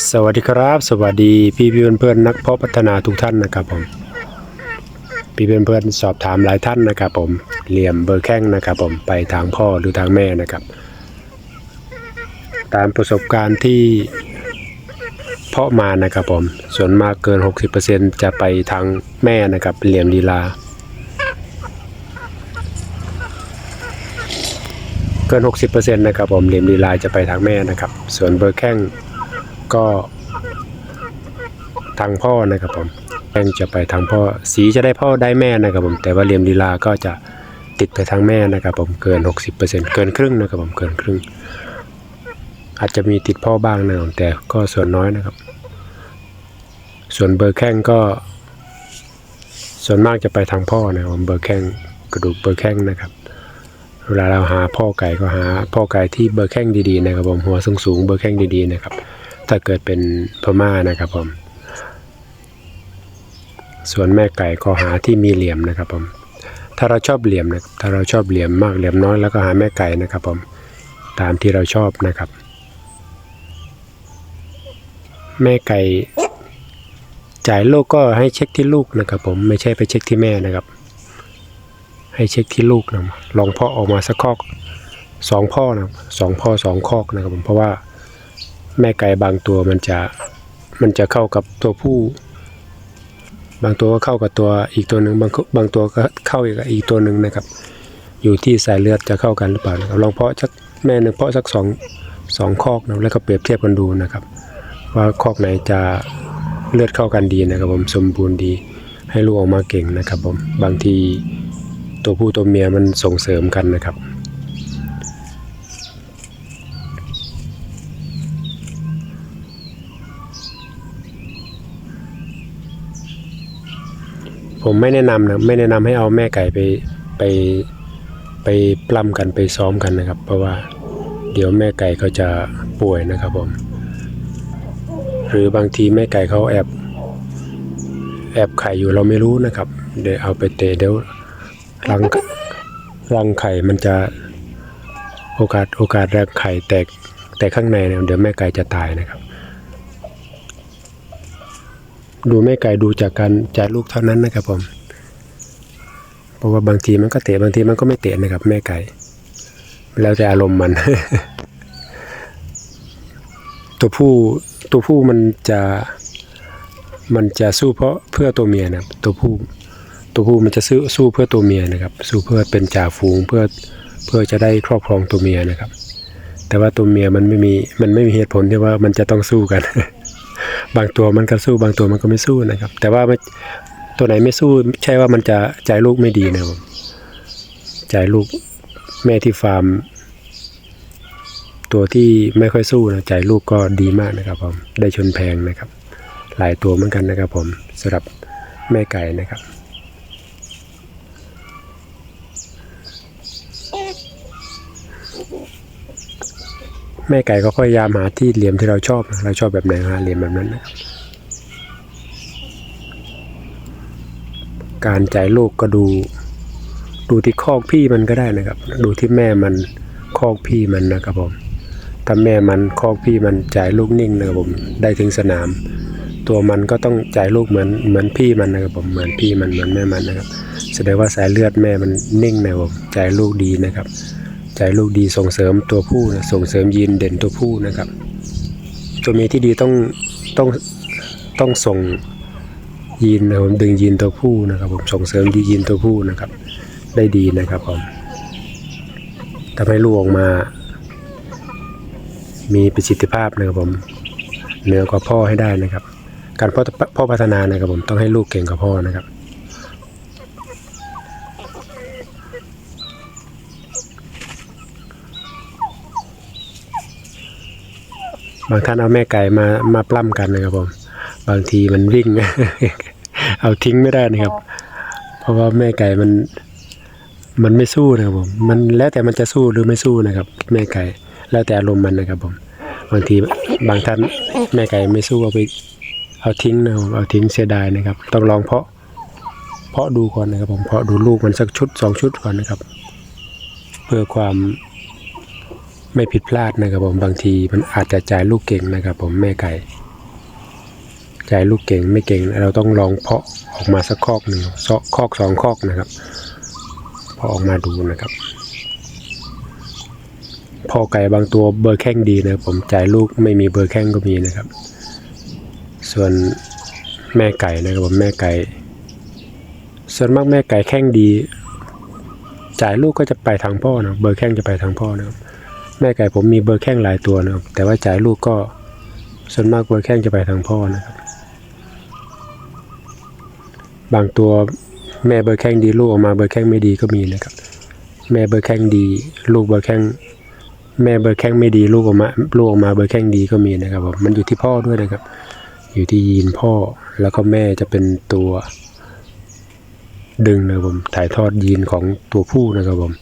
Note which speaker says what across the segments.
Speaker 1: สวัสดีครับ สวัสดีพี่เพื่อนเพื่อนนักเพาะพัฒนาทุกท่านนะครับผมพี่เพื่อนเพื่อนสอบถามหลายท่านนะครับผมเหลี่ยมเบอร์แข้งนะครับผมไปทางพ่อหรือทางแม่นะครับ ตามประสบการณ์ที่เพาะมานะครับผมส่วนมากเกิน 60%จะไปทางแม่นะครับเหลี่ยมลีลา เกิน 60%นะครับผมเหลี่ยมลีลาจะไปทางแม่นะครับ ส่วนเบอร์แข้ง ก็ทางพ่อนะครับผมแป้งจะไปทางพ่อสีจะได้พ่อได้แม่นะครับผมแต่ว่าเหลี่ยมลีลาก็จะติดไปทางแม่นะครับผมเกิน 60%เกินครึ่งนะครับผมเกินครึ่ง อาจจะมีติดพ่อบ้างนะครับแต่ก็ส่วนน้อยนะครับ ส่วนเบอร์แข้งก็ ส่วนมากจะไปทางพ่อนะครับผมเบอร์แข้งกระดูกเบอร์แข้งนะครับเวลาเราหาพ่อไก่ก็หาพ่อไก่ที่เบอร์แข้งดีๆนะครับผมหัวสูงสูงๆเบอร์แข้งดีๆนะครับ ถ้าเกิดเป็นพม่านะครับผม ส่วนแม่ไก่ก็หาที่มีเหลี่ยมนะครับผม ถ้าเราชอบเหลี่ยมนะถ้าเราชอบเหลี่ยมมากเหลี่ยมน้อยแล้วก็หาแม่ไก่นะครับผม ตามที่เราชอบนะครับ แม่ไก่จ่ายลูกก็ให้เช็คที่ลูกนะครับผมไม่ใช่ไปเช็คที่แม่นะครับ ให้เช็คที่ลูกนะลองพ่อออกมาสักคอกสองพ่อนะสองพ่อสองคอกนะครับผมเพราะว่า แม่ไก่บางตัวมันจะมันจะเข้ากับตัวผู้ บางตัวก็เข้ากับตัวอีกตัวหนึ่งบางบางตัวก็เข้าอีกกับอีกตัวหนึ่งนะครับ อยู่ที่สายเลือดจะเข้ากันหรือเปล่านะครับลองเพาะสักแม่หนึ่งเพาะสักสองสองคอกนะแล้วก็เปรียบเทียบกันดูนะครับ ว่าคอกไหนจะเลือดเข้ากันดีนะครับผมสมบูรณ์ดี ให้ลูกออกมาเก่งนะครับผมบางทีตัวผู้ตัวเมียมันส่งเสริมกันนะครับ ผมไม่แนะนำนะไม่แนะนำให้เอาแม่ไก่ไปไปไปปล้ำกันไปซ้อมกันนะครับ เพราะว่าเดี๋ยวแม่ไก่เขาจะป่วยนะครับผม หรือบางทีแม่ไก่เขาแอบแอบไข่อยู่เราไม่รู้นะครับ เดี๋ยวเอาไปเตะเดี๋ยวรังรังไข่มันจะโอกาสโอกาสรังไข่แตกแต่ข้างในเนี่ยเดี๋ยวแม่ไก่จะตายนะครับ ดูแม่ไก่ดูจากการจ่ายลูกเท่านั้นนะครับผม เพราะว่าบางทีมันก็เตะบางทีมันก็ไม่เตะนะครับ แม่ไก่ แล้วแต่อารมณ์มัน ตัวผู้ตัวผู้มันจะมันจะสู้เพราะเพื่อตัวเมียนะครับ ตัวผู้ตัวผู้มันจะสู้สู้เพื่อตัวเมียนะครับ สู้เพื่อเป็นจ่าฝูงเพื่อเพื่อจะได้ครอบครองตัวเมียนะครับ แต่ว่าตัวเมียมันไม่มีมันไม่มีเหตุผลที่ว่ามันจะต้องสู้กัน บางตัวมันก็สู้บางตัวมันก็ไม่สู้นะครับ แต่ว่าตัวไหนไม่สู้ใช่ว่ามันจะจ่ายลูกไม่ดีนะครับผมจ่ายลูกแม่ที่ฟาร์ม ตัวที่ไม่ค่อยสู้นะจ่ายลูกก็ดีมากนะครับผมได้ชนแพงนะครับ หลายตัวเหมือนกันนะครับผมสำหรับแม่ไก่นะครับ แม่ไก่ก็พยายามหาที่เหลี่ยมที่เราชอบเราชอบแบบไหนหาเหลี่ยมแบบนั้นนะครับการจ่ายลูกก็ดู ดูที่คอกพี่มันก็ได้นะครับ ดูที่แม่มันคอกพี่มันนะครับผมถ้าแม่มันคอกพี่มันจ่ายลูกนิ่งนะครับผมได้ถึงสนาม ตัวมันก็ต้องจ่ายลูกเหมือนเหมือนพี่มันนะครับผมเหมือนพี่มันเหมือนแม่มันนะครับ แสดงว่าสายเลือดแม่มันนิ่งนะครับผมจ่ายลูกดีนะครับ จ่ายลูกดีส่งเสริมตัวผู้นะส่งเสริมยีนเด่นตัวผู้นะครับ ตัวเมียที่ดีต้องต้องต้องส่งยีนนะผมดึงยีนตัวผู้นะครับผมส่งเสริมดียีนตัวผู้นะครับ ได้ดีนะครับผมทำให้ลูกออกมา มีประสิทธิภาพนะครับผมเหนือกว่าพ่อให้ได้นะครับ การพ่อพ่อพัฒนานะครับผมต้องให้ลูกเก่งกว่าพ่อนะครับ บางท่านเอาแม่ไก่มามาปล้ำกันนะครับผม บางทีมันวิ่ง เอาทิ้งไม่ได้นะครับ เพราะว่าแม่ไก่มัน มันไม่สู้นะครับผม มันแล้วแต่มันจะสู้หรือไม่สู้นะครับ แม่ไก่ แล้วแต่อารมณ์มันนะครับผม บางทีบางท่านแม่ไก่ไม่สู้เอาไป เอาทิ้งนะครับเอาทิ้งเสียดายนะครับ ต้องลองเพาะ เพาะดูก่อนนะครับผม เพาะดูลูกมันสักชุดสองชุดก่อนนะครับ เพื่อความ ไม่ผิดพลาดนะครับผมบางทีมันอาจจะจ่ายลูกเก่งนะครับ ผมแม่ไก่จ่ายลูกเก่งไม่เก่ง เราต้องลองเพาะออกมาสักคอกหนึ่งซอกคอกสองคอกนะครับพาะออกมาดูนะครับ พอไก่บางตัวเบอร์แข้งดีนะผมจ่ายลูกไม่มีเบอร์แข้งก็มีนะครับ ส่วนแม่ไก่นะครับผมแม่ไก่ ส่วนมากแม่ไก่แข้งดี จ่ายลูกก็จะไปทางพ่อนะเบอร์แข้งจะไปทางพ่อนะครับ แม่ไก่ผมมีเบอร์แข้งหลายตัวนะครับ แต่ว่าจ่ายลูกก็ส่วนมากเบอร์แข้งจะไปทางพ่อนะครับ บางตัวแม่เบอร์แข้งดีลูกออกมาเบอร์แข้งไม่ดีก็มีนะครับ แม่เบอร์แข้งดี ลูกเบอร์แข้งแม่เบอร์แข้งไม่ดีลูกออกมาลูกออกมาเบอร์แข้งดีก็มีนะครับผมมันอยู่ที่พ่อด้วยนะครับ อยู่ที่ยีนพ่อแล้วก็แม่จะเป็นตัวดึงนะครับผมถ่ายทอดยีนของตัวผู้นะครับผม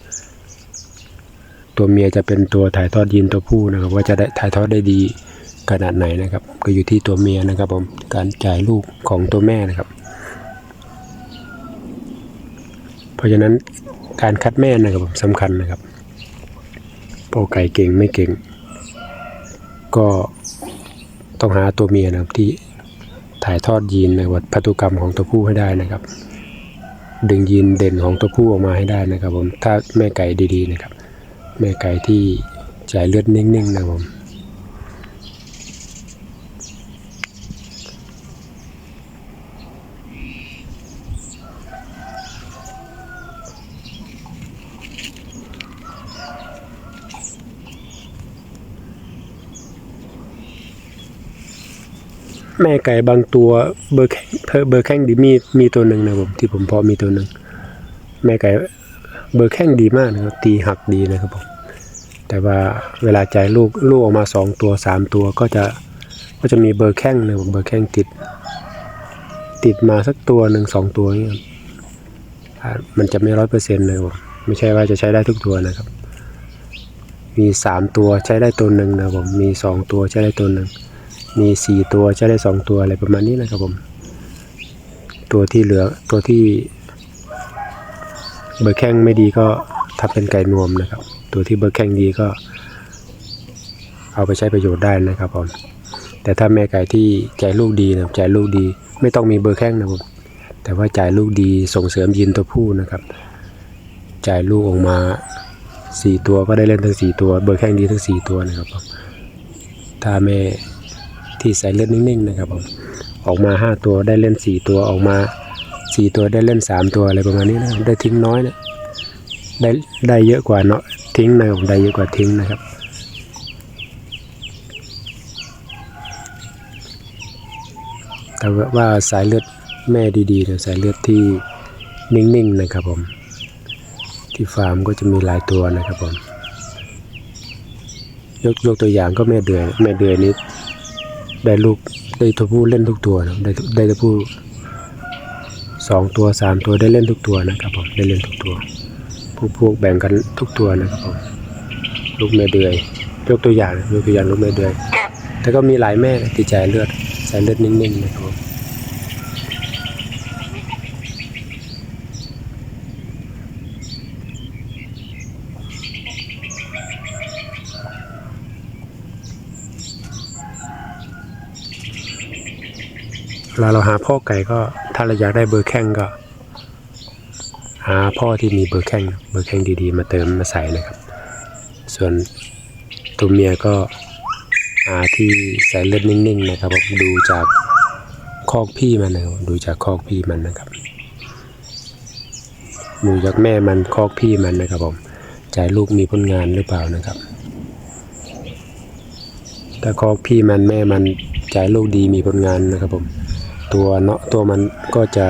Speaker 1: ตัวเมียจะเป็นตัวถ่ายทอดยีนตัวผู้นะครับ ว่าจะได้ถ่ายทอดได้ดีขนาดไหนนะครับ ก็อยู่ที่ตัวเมียนะครับผมการจ่ายลูกของตัวแม่นะครับ เพราะฉะนั้นการคัดแม่นะครับผมสำคัญนะครับพอไก่เก่งไม่เก่ง ก็ต้องหาตัวเมียนะครับที่ถ่ายทอดยีนในะครับพันธุกรรมของตัวผู้ให้ได้นะครับ ดึงยีนเด่นของตัวผู้ออกมาให้ได้นะครับผมถ้าแม่ไก่ดีๆนะครับ แม่ไก่ที่จ่ายเลือดนิ่งๆนะผมแม่ไก่บางตัวเบอร์แข้งเบอร์แข้งดีมีมีตัวหนึ่งนะผมที่ผมพอมีตัวหนึ่งแม่ไก่ เบอร์แข้งดีมากนะครับ ตีหักดีนะครับผมแต่ว่าเวลาจ่ายลูกลูกออกมาสองตัวสามตัวก็จะก็จะมีเบอร์แข้งนะครับเบอร์แข้งติด ติดมาสักตัวหนึ่งสองตัวนี่มันจะไม่ร้อยเปอร์เซ็นต์เลยผมไม่ใช่ว่าจะใช้ได้ทุกตัวนะครับ มีสามตัวใช้ได้ตัวหนึ่งนะครับผมมีสองตัวใช้ได้ตัวหนึ่งมีสี่ตัวใช้ได้สองตัวอะไรประมาณนี้นะครับผม ตัวที่เหลือตัวที่ เบอร์แข้งไม่ดีก็ทำเป็นไก่นวมนะครับ ตัวที่เบอร์แข้งดีก็ เอาไปใช้ประโยชน์ได้นะครับผมแต่ถ้าแม่ไก่ที่จ่ายลูกดีนะครับจ่ายลูกดี ไม่ต้องมีเบอร์แข้งนะครับแต่ว่าจ่ายลูกดีส่งเสริมยีนตัวผู้นะครับจ่ายลูกออกมาสี่ตัวก็ได้เล่นทั้งสี่ตัว เบอร์แข้งดีทั้งสี่ตัวนะครับผมถ้าแม่ที่ใส่เลือดนิ่งๆนะครับผมออกมาห้าตัวได้เล่นสี่ตัวออกมา สี่ตัวได้เล่นสามตัวอะไรประมาณนี้นะได้ทิ้งน้อยนะได้ได้เยอะกว่าเนาะทิ้งนะครับได้เยอะกว่าทิ้งนะครับแต่ว่าสายเลือดแม่ดีๆนี่ยสายเลือดที่นิ่งๆนะครับผม ที่ฟาร์มก็จะมีหลายตัวนะครับผมยกยกตัวอย่างก็แม่เดือยแม่เดือยนี้ได้ลูกได้ตัวผู้เล่นทุกตัวนะได้ได้ตัวผู้ สองตัวสามตัวได้เล่นทุกตัวนะครับผมได้เล่นทุกตัวผู้พวกแบ่งกันทุกตัวนะครับผมลูกแม่เดือยยกตัวอย่างยกตัวอย่างลูกแม่เดือยแต่ก็มีหลายแม่ที่จ่ายเลือดสายเลือดนิ่งๆนะครับผมเวลาเราหาพ่อไก่ก็าเราอยากได้เบอร์แข้งก็ หาพ่อที่มีเบอร์แข้งเบอร์แข้งดีๆ มาเติมมาใส่นะครับ ส่วนตัวเมียก็หาที่ใส่เลือดนิ่งๆนะครับผมดูจากคอกพี่มันนะครับดูจากคอกพี่มันนะครับดูจากแม่มันคอกพี่มันนะครับผมจ่ายลูกมีผลงานหรือเปล่านะครับถ้าคอกพี่มันแม่มันจ่ายลูกดีมีผลงานนะครับผม ตัวเนาะตัวมันก็จะ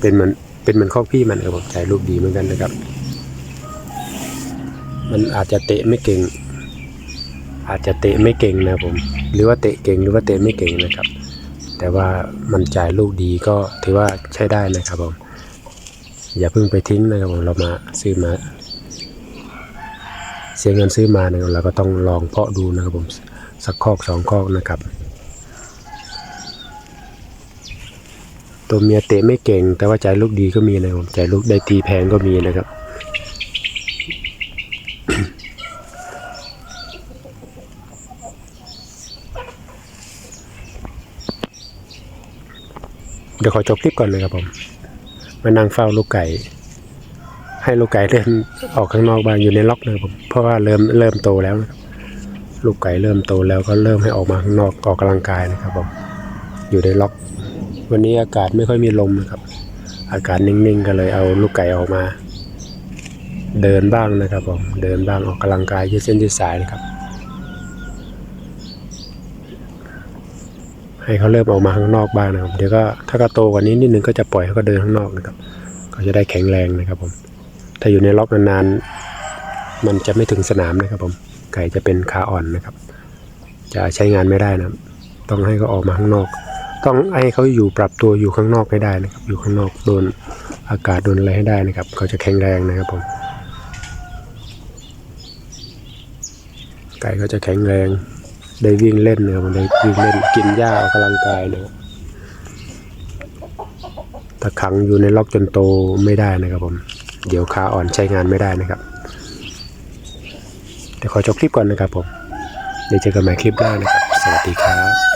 Speaker 1: เป็นมือนเป็นเหมือนคอกพี่มันครับผมจ่ายลูกดีเหมือนกันนะครับ มันอาจจะเตะไม่เก่ง อาจจะเตะไม่เก่งนะผม หรือว่าเตะเก่งหรือว่าเตะไม่เก่งนะครับ แต่ว่ามันจ่ายลูกดีก็ถือว่าใช้ได้นะครับผมอย่าเพิ่งไปทิ้งนะครับผมเรามาซื้อมา เสียเงินซื้อมานะครับเราก็ต้องลองเพาะดูนะครับผมสักคอกสองคอกนะครับ ตัวเมียเตะไม่เก่ง แต่ว่าจ่ายลูกดีก็มีนะครับผมจ่ายลูกได้ตีแพงก็มีนะครับ เดี๋ยวขอจบคลิปก่อนนะครับผม มานั่งเฝ้าลูกไก่ ให้ลูกไก่เดินออกข้างนอกบ้างอยู่ในล็อกนะครับผม เพราะว่าเริ่มเริ่มโตแล้วนะครับลูกไก่เริ่มโตแล้วก็เริ่มให้ออกมาข้างนอกออกกำลังกายนะครับผม อยู่ในล็อก วันนี้อากาศไม่ค่อยมีลมนะครับ อากาศนิ่งๆก็เลยเอาลูกไก่ออกมา เดินบ้างนะครับผมเดินบ้างออกกำลังกายยืดเส้นยืดสายนะครับ ให้เขาเริ่มออกมาข้างนอกบ้างนะครับเดี๋ยวก็ถ้าเขาโตกว่านี้นิดนึงก็จะปล่อยให้เขาเดินข้างนอกนะครับเขาจะได้แข็งแรงนะครับผมถ้าอยู่ในล็อกนานๆมันจะไม่ถึงสนามนะครับผมไก่จะเป็นขาอ่อนนะครับ จะใช้งานไม่ได้นะต้องให้เขาออกมาข้างนอก ต้องให้เขาอยู่ปรับตัวอยู่ข้างนอกให้ได้นะครับ อยู่ข้างนอกโดนอากาศโดนอะไรให้ได้นะครับ เขาจะแข็งแรงนะครับผมไก่ก็จะแข็งแรง ได้วิ่งเล่นนะครับได้วิ่งเล่นกินหญ้าออกกำลังกายนะครับถ้าขังอยู่ในล็อกจนโตไม่ได้นะครับผม เดี๋ยวขาอ่อนใช้งานไม่ได้นะครับเดี๋ยวขอจบคลิปก่อนนะครับผม เดี๋ยวเจอกันใหม่คลิปหน้านะครับ สวัสดีครับ